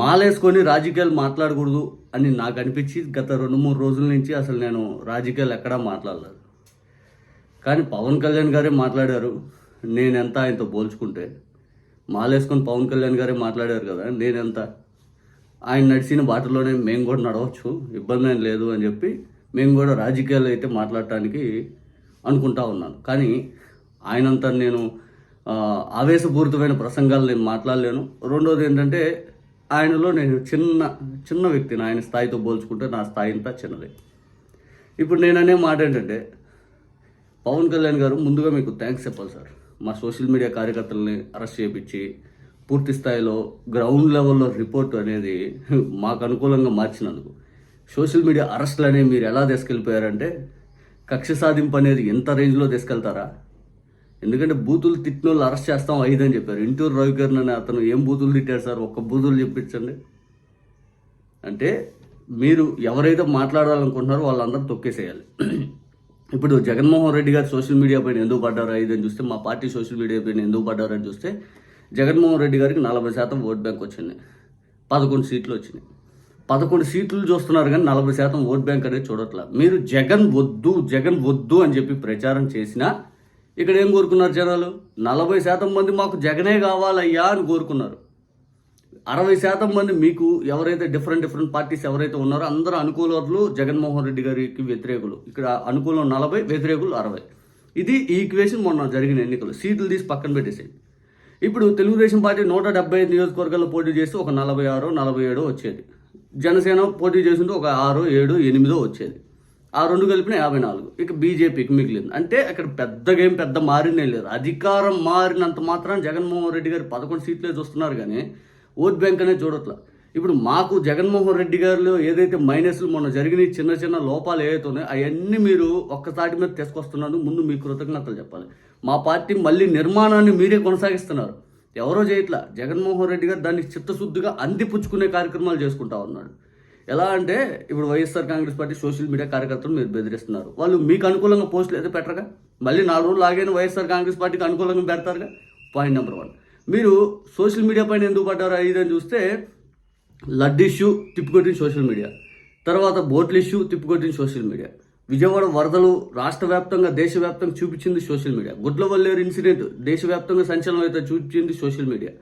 మాలేసుకొని రాజకీయాలు మాట్లాడకూడదు అని నాకు అనిపించి గత రెండు మూడు రోజుల నుంచి అసలు నేను రాజకీయాలు ఎక్కడా మాట్లాడలేదు. కానీ పవన్ కళ్యాణ్ గారే మాట్లాడారు. నేనెంత ఆయనతో పోల్చుకుంటే మాలేసుకొని పవన్ కళ్యాణ్ గారే మాట్లాడారు కదా నేనెంత? ఆయన నడిచిన బాటలోనే మేము కూడా నడవచ్చు ఇబ్బంది ఏం లేదు అని చెప్పి మేము కూడా రాజకీయాలు అయితే మాట్లాడటానికి అనుకుంటా ఉన్నాను. కానీ ఆయనంత నేను ఆవేశపూరితమైన ప్రసంగాలు నేను మాట్లాడలేను. రెండోది ఏంటంటే ఆయనలో నేను చిన్న చిన్న వ్యక్తిని ఆయన స్థాయితో పోల్చుకుంటే నా స్థాయి అంతా చిన్నదే. ఇప్పుడు నేను అనే మాట ఏంటంటే పవన్ కళ్యాణ్ గారు ముందుగా మీకు థ్యాంక్స్ చెప్పాలి సార్. మా సోషల్ మీడియా కార్యకర్తలని అరెస్ట్ చేయించి పూర్తి స్థాయిలో గ్రౌండ్ లెవెల్లో రిపోర్ట్ అనేది మాకు అనుకూలంగా మార్చినందుకు. సోషల్ మీడియా అరెస్టులు అనేవి మీరు ఎలా తీసుకెళ్ళిపోయారంటే కక్ష సాధింపు అనేది ఎంత రేంజ్లో తీసుకెళ్తారా? ఎందుకంటే బూతులు తిట్టిన వాళ్ళు అరెస్ట్ చేస్తాం ఐదు అని చెప్పారు. ఇంటూరు రవికరణ్ అనే అతను ఏం బూతులు తిట్టాడు సార్? ఒక్క బూతులు చెప్పించండి. అంటే మీరు ఎవరైతే మాట్లాడాలనుకుంటున్నారో వాళ్ళందరూ తొక్కేసేయాలి. ఇప్పుడు జగన్మోహన్ రెడ్డి గారు సోషల్ మీడియా పైన ఎందుకు పడ్డారు? ఇదని చూస్తే మా పార్టీ సోషల్ మీడియా పైన ఎందుకు పడ్డారని చూస్తే జగన్మోహన్ రెడ్డి గారికి నలభై శాతం ఓట్ బ్యాంక్ వచ్చింది. పదకొండు సీట్లు వచ్చినాయి. పదకొండు సీట్లు చూస్తున్నారు కానీ నలభై శాతం ఓట్ బ్యాంక్ అనేది చూడట్లేదు మీరు జగన్ వద్దు జగన్ వద్దు అని చెప్పి ప్రచారం చేసినా ఇక్కడ ఏం కోరుకున్నారు జనాలు? నలభై శాతం మంది మాకు జగనే కావాలయ్యా అని కోరుకున్నారు. అరవై శాతం మంది మీకు ఎవరైతే డిఫరెంట్ డిఫరెంట్ పార్టీస్ ఎవరైతే ఉన్నారో అందరూ అనుకూలర్లు జగన్మోహన్ రెడ్డి గారికి వ్యతిరేకులు. ఇక్కడ అనుకూలం నలభై వ్యతిరేకులు అరవై. ఇది ఈ ఈక్వేషన్ మొన్న జరిగిన ఎన్నికలు. సీట్లు తీసి పక్కన పెట్టేసేయండి. ఇప్పుడు తెలుగుదేశం పార్టీ నూట డెబ్బై ఐదు నియోజకవర్గాల్లో పోటీ చేస్తే ఒక నలభై ఆరు నలభై ఏడో వచ్చేది. జనసేన పోటీ చేస్తుంటే ఒక ఆరు ఏడు ఎనిమిదో వచ్చేది. ఆ రెండు కలిపిన యాభై నాలుగు. ఇక బీజేపీకి మిగిలింది. అంటే అక్కడ పెద్దగా ఏం పెద్ద మారినే లేదు. అధికారం మారినంత మాత్రం జగన్మోహన్ రెడ్డి గారు పదకొండు సీట్లే చూస్తున్నారు కానీ ఓట్ బ్యాంక్ అనేది చూడట్లా. ఇప్పుడు మాకు జగన్మోహన్ రెడ్డి గారిలో ఏదైతే మైనస్లు మొన్న జరిగిన చిన్న చిన్న లోపాలు ఏవైతే ఉన్నాయో అవన్నీ మీరు ఒక్కసారి మీద తీసుకొస్తున్నందుకు ముందు మీ కృతజ్ఞతలు చెప్పాలి. మా పార్టీ మళ్ళీ నిర్మాణాన్ని మీరే కొనసాగిస్తున్నారు. ఎవరో చేయట్లా. జగన్మోహన్ రెడ్డి గారు దాన్ని చిత్తశుద్ధిగా అందిపుచ్చుకునే కార్యక్రమాలు చేసుకుంటా ఉన్నాడు. ఎలా అంటే ఇప్పుడు YSR Congress party social media కార్యకర్తలు మీరు బెదిరిస్తున్నారు. వాళ్ళు మీకు అనుకూలంగా పోస్టులు అయితే పెట్టరుగా? మళ్ళీ నాలుగు రోజులు ఆగైన వైఎస్ఆర్ కాంగ్రెస్ పార్టీకి అనుకూలంగా పెడతారుగా? పాయింట్ నెంబర్ వన్ మీరు సోషల్ మీడియా పైన ఎందుకు పడ్డారు? ఇది అని చూస్తే లడ్ ఇష్యూ తిప్పికొట్టిన సోషల్ మీడియా. తర్వాత బోట్ల ఇష్యూ తిప్పికొట్టిన సోషల్ మీడియా. విజయవాడ వరదలు రాష్ట్ర వ్యాప్తంగా దేశవ్యాప్తంగా చూపించింది సోషల్ మీడియా. గుడ్లవల్లేరు ఇన్సిడెంట్ దేశవ్యాప్తంగా సంచలనం అయితే చూపించింది సోషల్ మీడియా.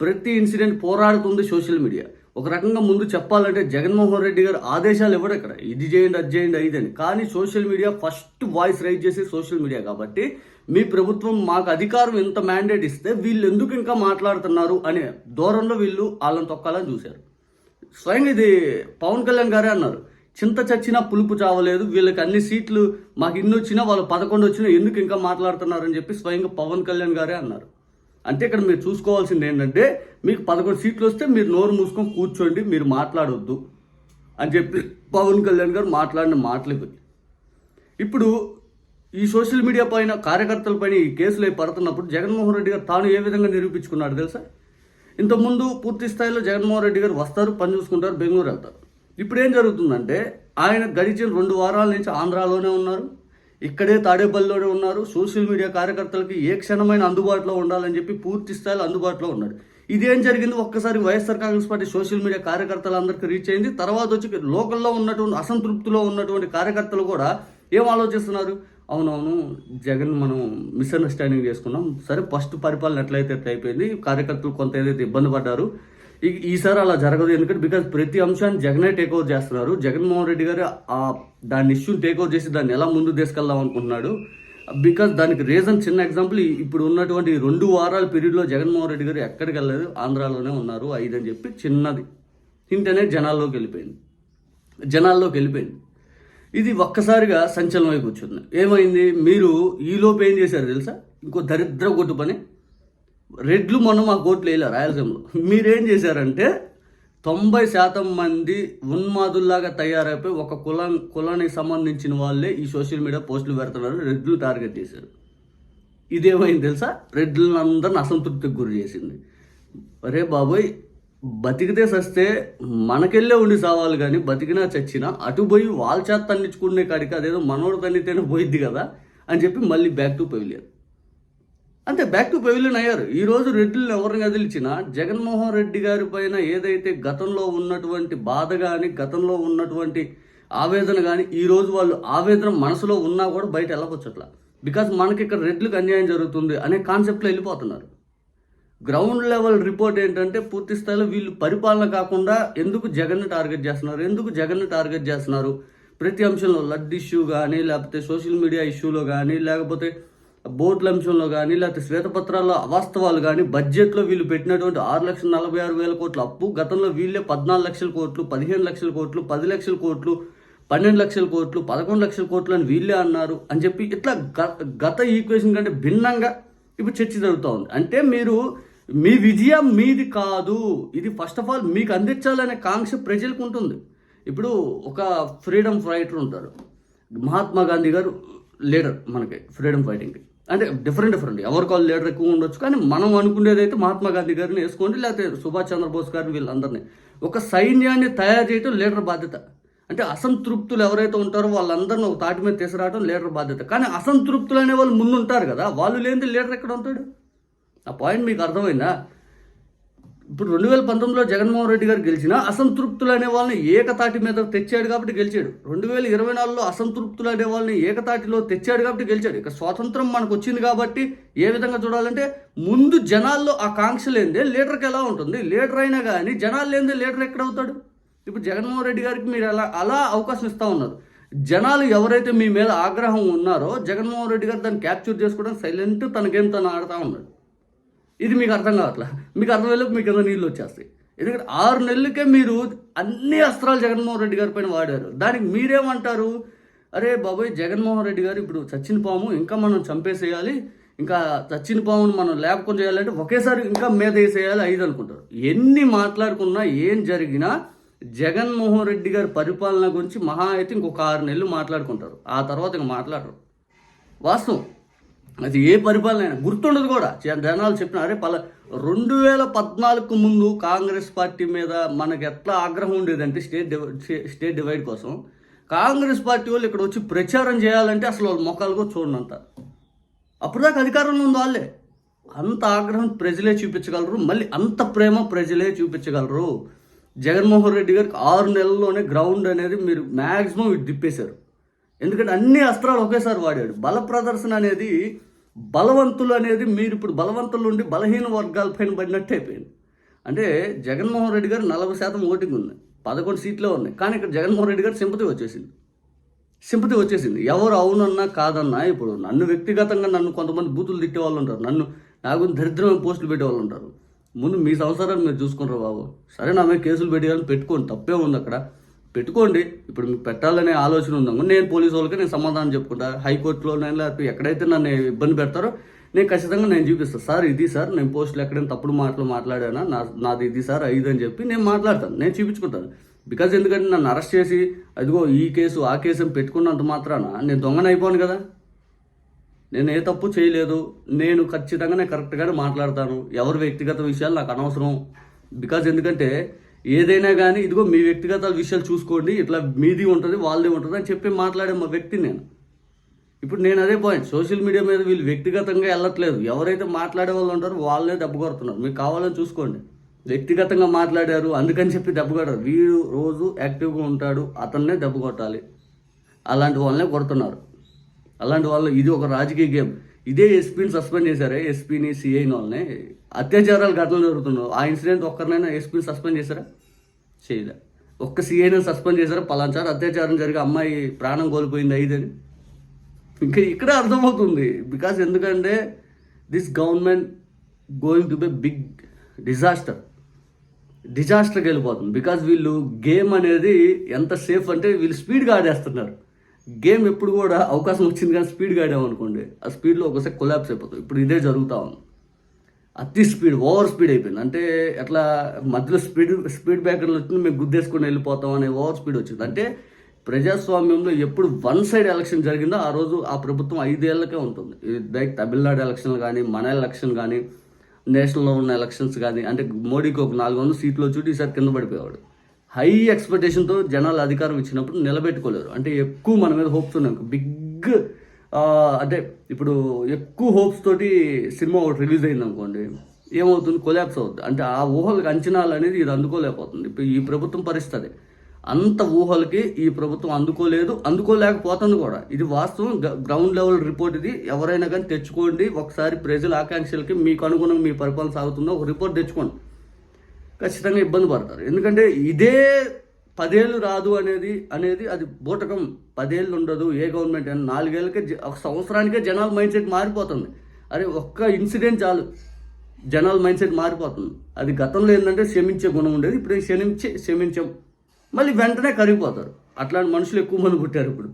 ప్రతి ఇన్సిడెంట్ పోరాడుతుంది సోషల్ మీడియా. ఒక రకంగా ముందు చెప్పాలంటే జగన్మోహన్ రెడ్డి గారు ఆదేశాలు ఇవ్వడు ఇక్కడ. ఇది చేయండి అది చేయండి అది అని కానీ social media first voice raise చేసే సోషల్ మీడియా కాబట్టి మీ ప్రభుత్వం మాకు అధికారం ఇంత మ్యాండేట్ ఇస్తే వీళ్ళు ఎందుకు ఇంకా మాట్లాడుతున్నారు అనే దూరంలో వీళ్ళు వాళ్ళని తొక్కాలని చూశారు. స్వయంగా ఇది పవన్ కళ్యాణ్ గారే అన్నారు. చింత చచ్చినా పులుపు చావలేదు వీళ్ళకి అన్ని సీట్లు మాకు ఇన్ని వచ్చినా వాళ్ళు పదకొండు వచ్చినా ఎందుకు ఇంకా మాట్లాడుతున్నారని చెప్పి స్వయంగా పవన్ కళ్యాణ్ గారే అన్నారు. అంటే ఇక్కడ మీరు చూసుకోవాల్సింది ఏంటంటే మీకు పదకొండు సీట్లు వస్తే మీరు నోరు మూసుకొని కూర్చోండి మీరు మాట్లాడొద్దు అని చెప్పి పవన్ కళ్యాణ్ గారు మాట్లాడిన మాటలు ఇప్పుడు ఈ సోషల్ మీడియా పైన కార్యకర్తల పైన ఈ కేసులు అవి పడుతున్నప్పుడు జగన్మోహన్ రెడ్డి గారు తాను ఏ విధంగా నిరూపించుకున్నాడు తెలుసా? ఇంతకుముందు పూర్తి స్థాయిలో జగన్మోహన్ రెడ్డి గారు వస్తారు పని చూసుకుంటారు బెంగళూరు వెళ్తారు. ఇప్పుడు ఏం జరుగుతుందంటే ఆయన గడిచిన రెండు వారాల నుంచి ఆంధ్రాలోనే ఉన్నారు. ఇక్కడే తాడేపల్లిలోనే ఉన్నారు. సోషల్ మీడియా కార్యకర్తలకి ఏ క్షణమైన అందుబాటులో ఉండాలని చెప్పి పూర్తి స్థాయిలో అందుబాటులో ఉన్నాడు. ఇదేం జరిగింది? ఒక్కసారి YSR Congress party social media కార్యకర్తలందరికీ రీచ్ అయింది. తర్వాత వచ్చి లోకల్లో ఉన్నటువంటి అసంతృప్తిలో ఉన్నటువంటి కార్యకర్తలు కూడా ఏం ఆలోచిస్తున్నారు? అవునవును జగన్ మనం మిస్అండర్స్టాండింగ్ చేసుకున్నాం. సరే ఫస్ట్ పరిపాలన ఎట్లయితే అయిపోయింది కార్యకర్తలు కొంత ఏదైతే ఇబ్బంది పడ్డారు ఈసారి అలా జరగదు. ఎందుకంటే బికాజ్ ప్రతి అంశాన్ని జగనే టేక్ ఓవర్ చేస్తున్నారు. జగన్మోహన్ రెడ్డి గారు ఆ దాని ఇష్యూని టేక్ ఓవర్ చేసి దాన్ని ఎలా ముందు తీసుకెళ్దాం అనుకుంటున్నాడు. బికాజ్ దానికి రీజన్ చిన్న ఎగ్జాంపుల్ ఇప్పుడు ఉన్నటువంటి రెండు వారాల పీరియడ్లో జగన్మోహన్ రెడ్డి గారు ఎక్కడికి వెళ్ళలేదు? ఆంధ్రాలోనే ఉన్నారు. ఐదు అని చెప్పి చిన్నది. హింట్ అనేది జనాల్లోకి వెళ్ళిపోయింది. జనాల్లోకి వెళ్ళిపోయింది. ఇది ఒక్కసారిగా సంచలనమై కూర్చుంది. ఏమైంది? మీరు ఈలోపు ఏం చేశారు తెలుసా? ఇంకో దరిద్ర కొట్టు పని రెడ్లు మొన్న మా కోర్టులో వేయలే రాయలసీమలో. మీరేం చేశారంటే తొంభై శాతం మంది ఉన్మాదుల్లాగా తయారైపోయి ఒక కులం కులానికి సంబంధించిన వాళ్ళే ఈ సోషల్ మీడియా పోస్టులు పెడుతున్నారు రెడ్లు టార్గెట్ చేశారు. ఇదేమైంది తెలుసా? రెడ్లను అందరిని అసంతృప్తికి గురి చేసింది. అరే బాబోయ్ బతికితే సస్తే మనకెళ్ళే ఉండి సావాలి కానీ బతికినా చచ్చినా అటు పోయి వాళ్ళ చేత తన్నించుకునే కాడికి అదేదో మనోడు తన్నితేనే పోయిద్ది కదా అని చెప్పి మళ్ళీ బ్యాక్ టు పెవిలియన్ అంతే బ్యాక్ టు పెవిలియన్ అయ్యారు. ఈరోజు రోజు రెడ్డిని ఎవరిని కదిలిచినా జగన్మోహన్ రెడ్డి గారి పైన ఏదైతే గతంలో ఉన్నటువంటి బాధ కానీ గతంలో ఉన్నటువంటి ఆవేదన కానీ ఈరోజు వాళ్ళు ఆవేదన మనసులో ఉన్నా కూడా బయట వెళ్ళవచ్చు అట్లా బికాజ్ మనకి ఇక్కడ రెడ్లకు అన్యాయం జరుగుతుంది అనే కాన్సెప్ట్లో వెళ్ళిపోతున్నారు. గ్రౌండ్ లెవెల్ రిపోర్ట్ ఏంటంటే పూర్తి స్థాయిలో వీళ్ళు పరిపాలన కాకుండా ఎందుకు జగన్ టార్గెట్ చేస్తున్నారు ఎందుకు జగన్ టార్గెట్ చేస్తున్నారు ప్రతి అంశంలో లడ్ ఇష్యూ కానీ లేకపోతే సోషల్ మీడియా ఇష్యూలో కానీ లేకపోతే బోర్డుల అంశంలో కానీ లేకపోతే శ్వేతపత్రాల్లో అవాస్తవాలు కానీ బడ్జెట్లో వీళ్ళు పెట్టినటువంటి ఆరు లక్షల నలభై ఆరు వేల కోట్ల అప్పు గతంలో వీళ్ళే పద్నాలుగు లక్షల కోట్లు పదిహేను లక్షల కోట్లు పది లక్షల కోట్లు పన్నెండు లక్షల కోట్లు పదకొండు లక్షల కోట్లు అని వీళ్ళే అన్నారు అని చెప్పి ఇట్లా గత ఈక్వేషన్ కంటే భిన్నంగా ఇప్పుడు చర్చ జరుగుతూ ఉంది. అంటే మీరు మీ విజయం మీది కాదు. ఇది ఫస్ట్ ఆఫ్ ఆల్ మీకు అందించాలనే కాంక్ష ప్రజలకు ఉంటుంది. ఇప్పుడు ఒక ఫ్రీడమ్ ఫైటర్ ఉంటారు. మహాత్మా గాంధీ గారు లీడర్ మనకి ఫ్రీడమ్ ఫైటింగ్కి. అంటే డిఫరెంట్ డిఫరెంట్ ఎవరికి కాల్ లీడర్ ఎక్కువ ఉండొచ్చు కానీ మనం అనుకునేది అయితే మహాత్మా గాంధీ గారిని వేసుకోండి లేకపోతే సుభాష్ చంద్రబోస్ గారిని వీళ్ళందరినీ. ఒక సైన్యాన్ని తయారు చేయడం లీడర్ బాధ్యత. అంటే అసంతృప్తులు ఎవరైతే ఉంటారో వాళ్ళందరిని ఒక తాటి మీద తీసుకురావడం లీడర్ బాధ్యత. కానీ అసంతృప్తులు అనే వాళ్ళు ముందుంటారు కదా వాళ్ళు లేనిది లీడర్ ఎక్కడ ఉంటాడు? ఆ పాయింట్ మీకు అర్థమైందా? ఇప్పుడు రెండు వేల పంతొమ్మిదిలో జగన్మోహన్ రెడ్డి గారు గెలిచిన అసంతృప్తులు అనే వాళ్ళని ఏకతాటి మీద తెచ్చాడు కాబట్టి గెలిచాడు. రెండు వేల ఇరవై నాలుగులో అసంతృప్తులు అనే వాళ్ళని ఏకతాటిలో తెచ్చాడు కాబట్టి గెలిచాడు. ఇక స్వాతంత్రం మనకు వచ్చింది కాబట్టి ఏ విధంగా చూడాలంటే ముందు జనాల్లో ఆ కాంక్ష లేనిదే లీడర్కి ఎలా ఉంటుంది? లీడర్ అయినా కానీ జనాలు లేనిదే లీడర్ ఎక్కడ అవుతాడు? ఇప్పుడు జగన్మోహన్ రెడ్డి గారికి మీరు అలా అలా అవకాశం ఇస్తూ ఉన్నారు. జనాలు ఎవరైతే మీ మీద ఆగ్రహం ఉన్నారో జగన్మోహన్ రెడ్డి గారు దాన్ని క్యాప్చర్ చేసుకోవడం సైలెంట్ తన తను ఆడుతూ ఉన్నాడు. ఇది మీకు అర్థం కావట్లా? మీకు అర్థం వెళ్ళి మీకు ఏదో నీళ్ళు వచ్చేస్తాయి. ఎందుకంటే ఆరు నెలలకే మీరు అన్ని అస్త్రాలు జగన్మోహన్ రెడ్డి గారి పైన వాడారు. దానికి మీరేమంటారు? అరే బాబాయ్ జగన్మోహన్ రెడ్డి గారు ఇప్పుడు చచ్చిన పాము ఇంకా మనం చంపేసేయాలి. ఇంకా చచ్చిన పామును మనం లేపకుండా చేయాలంటే ఒకేసారి ఇంకా మీద వేసేయాలి ఐదు అనుకుంటారు. ఎన్ని మాట్లాడుకున్నా ఏం జరిగినా జగన్మోహన్ రెడ్డి గారి పరిపాలన గురించి మహా అయితే ఇంకొక ఆరు నెలలు మాట్లాడుకుంటారు. ఆ తర్వాత ఇంక మాట్లాడరు. వాస్తవం. అది ఏ పరిపాలన అయినా గుర్తుండదు కూడా. జనాలు చెప్పిన అరే పల రెండు వేల పద్నాలుగు ముందు కాంగ్రెస్ పార్టీ మీద మనకు ఎట్లా ఆగ్రహం ఉండేదంటే స్టేట్ డివై స్టేట్ డివైడ్ కోసం కాంగ్రెస్ పార్టీ వాళ్ళు ఇక్కడ వచ్చి ప్రచారం చేయాలంటే అసలు వాళ్ళ మొక్కలు కూడా చూడనంత. అప్పుడు దాకా అధికారంలో ఉంది వాళ్ళే. అంత ఆగ్రహం ప్రజలే చూపించగలరు మళ్ళీ అంత ప్రేమ ప్రజలే చూపించగలరు. జగన్మోహన్ రెడ్డి గారికి ఆరు నెలల్లోనే గ్రౌండ్ అనేది మీరు మ్యాక్సిమం ఇటు తిప్పేశారు ఎందుకంటే అన్ని అస్త్రాలు ఒకేసారి వాడాడు. బల ప్రదర్శన అనేది బలవంతులు అనేది మీరు ఇప్పుడు బలవంతులు ఉండి బలహీన వర్గాల పైన పడినట్టు అయిపోయింది. అంటే జగన్మోహన్ రెడ్డి గారు నలభై శాతం ఓటింగ్ ఉంది. పదకొండు సీట్లే ఉన్నాయి. కానీ ఇక్కడ జగన్మోహన్ రెడ్డి గారు సింపతి వచ్చేసింది. సింపతి వచ్చేసింది. ఎవరు అవునన్నా కాదన్నా ఇప్పుడు నన్ను వ్యక్తిగతంగా నన్ను కొంతమంది బూతులు తిట్టే వాళ్ళు ఉంటారు. నన్ను నా గురించి దరిద్రమైన పోస్టులు పెట్టే వాళ్ళు ఉంటారు. ముందు మీ సంవత్సరాలు మీరు చూసుకుంటారు బాబు. సరే నా మీద కేసులు పెట్టేయాలని పెట్టుకోండి. తప్పే ఉంది అక్కడ. పెట్టుకోండి. ఇప్పుడు మీకు పెట్టాలనే ఆలోచన ఉందాము నేను పోలీసు వాళ్ళకి నేను సమాధానం చెప్పుకుంటా. హైకోర్టులో లేకపోతే ఎక్కడైతే నన్ను ఇబ్బంది పెడతారో నేను ఖచ్చితంగా నేను చూపిస్తాను సార్ ఇది సార్ నేను పోస్టులు ఎక్కడైనా తప్పుడు మాటలు మాట్లాడానా? నా నాది ఇది సార్ ఐదు అని చెప్పి నేను మాట్లాడతాను. నేను చూపించుకుంటాను. బికాజ్ ఎందుకంటే నన్ను అరెస్ట్ చేసి అదిగో ఈ కేసు ఆ కేసు అని పెట్టుకున్నంత మాత్రాన? నేను దొంగన కదా. నేను ఏ తప్పు చేయలేదు. నేను ఖచ్చితంగా నేను కరెక్ట్గానే మాట్లాడతాను. ఎవరి వ్యక్తిగత విషయాలు నాకు అనవసరం. బికాజ్ ఎందుకంటే ఏదైనా కానీ ఇదిగో మీ వ్యక్తిగత విషయాలు చూసుకోండి ఇట్లా మీది ఉంటుంది వాళ్ళది ఉంటుంది అని చెప్పి మాట్లాడే మా వ్యక్తి నేను. ఇప్పుడు నేను అదే పాయింట్ సోషల్ మీడియా మీద వీళ్ళు వ్యక్తిగతంగా వెళ్ళట్లేదు. ఎవరైతే మాట్లాడే వాళ్ళు ఉంటారో వాళ్ళే దెబ్బ కొడుతున్నారు. మీకు కావాలని చూసుకోండి. వ్యక్తిగతంగా మాట్లాడారు అందుకని చెప్పి దెబ్బ కొట్టారు వీడు రోజు యాక్టివ్గా ఉంటాడు అతన్నే దెబ్బ కొట్టాలి. అలాంటి వాళ్ళనే కొడుతున్నారు. అలాంటి వాళ్ళు ఇది ఒక రాజకీయ గేమ్. ఇదే ఎస్పీని సస్పెండ్ చేశారే ఎస్పీని సిఐని వాళ్ళని. అత్యాచారాలు ఘటనలు జరుగుతున్నావు ఆ ఇన్సిడెంట్ ఒక్కరినైనా ఎస్పీని సస్పెండ్ చేశారా? చేయలే. ఒక్క సీఐని సస్పెండ్ చేశారా? పలాంచారు అత్యాచారం జరిగి అమ్మాయి ప్రాణం కోల్పోయింది ఐదని ఇంకా ఇక్కడ అర్థమవుతుంది. బికాస్ ఎందుకంటే this government going to be big disaster డిజాస్టర్కి వెళ్ళిపోతుంది. బికాజ్ వీళ్ళు గేమ్ అనేది ఎంత సేఫ్ అంటే వీళ్ళు స్పీడ్గా ఆడేస్తున్నారు. గేమ్ ఎప్పుడు కూడా అవకాశం వచ్చింది కానీ స్పీడ్గా ఆడామనుకోండి ఆ స్పీడ్లో ఒకసారి కొలాప్స్ అయిపోతుంది ఇప్పుడు ఇదే జరుగుతూ ఉంది. అతి స్పీడ్ ఓవర్ స్పీడ్ అయిపోయింది. అంటే ఎట్లా మధ్యలో స్పీడ్ స్పీడ్ బ్రేకర్లు వచ్చింది మేము గుద్దేసుకొని వెళ్ళిపోతాం అనే ఓవర్ స్పీడ్ వచ్చింది. అంటే ప్రజాస్వామ్యంలో ఎప్పుడు వన్ సైడ్ ఎలక్షన్ జరిగిందో ఆ రోజు ఆ ప్రభుత్వం ఐదేళ్ళకే ఉంటుంది. లైక్ తమిళనాడు ఎలక్షన్లు కానీ మన ఎలక్షన్ కానీ నేషనల్లో ఉన్న ఎలక్షన్స్ కానీ అంటే మోడీకి ఒక నాలుగు వందల సీట్లు వచ్చి ఈసారి కింద పడిపోయేవాడు. హై ఎక్స్పెక్టేషన్తో జనాలు అధికారం ఇచ్చినప్పుడు నిలబెట్టుకోలేరు. అంటే ఎక్కువ మన మీద హోప్స్ ఉన్నాయి బిగ్ అంటే ఇప్పుడు ఎక్కువ హోప్స్ తోటి సినిమా ఒకటి రిలీజ్ అయింది అనుకోండి ఏమవుతుంది? కొలాబ్స్ అవుతుంది అంటే ఆ ఊహలకు అంచనాలు అనేది ఇది అందుకోలేకపోతుంది. ఇప్పుడు ఈ ప్రభుత్వం పరిస్థితి అంత ఊహలకి ఈ ప్రభుత్వం అందుకోలేదు అందుకోలేకపోతుంది కూడా. ఇది వాస్తవం. గ్రౌండ్ లెవెల్ రిపోర్ట్ ఇది. ఎవరైనా కానీ తెచ్చుకోండి. ఒకసారి ప్రజల ఆకాంక్షలకి మీకు అనుగుణంగా మీ పరిపాలన సాగుతుందో ఒక రిపోర్ట్ తెచ్చుకోండి. ఖచ్చితంగా ఇబ్బంది పడతారు. ఎందుకంటే ఇదే పదేళ్ళు రాదు అనేది అనేది అది బూటకం పదేళ్ళు ఉండదు ఏ గవర్నమెంట్ అని నాలుగేళ్ళకే ఒక సంవత్సరానికే జనాల మైండ్ సెట్ మారిపోతుంది. అరే ఒక్క ఇన్సిడెంట్ చాలు జనాల మైండ్ సెట్ మారిపోతుంది. అది గతంలో ఏంటంటే క్షమించే గుణం ఉండేది ఇప్పుడు క్షమించే క్షమించాం. మళ్ళీ వెంటనే కరిగిపోతారు. అట్లాంటి మనుషులు ఎక్కువ మంది పుట్టారు ఇప్పుడు.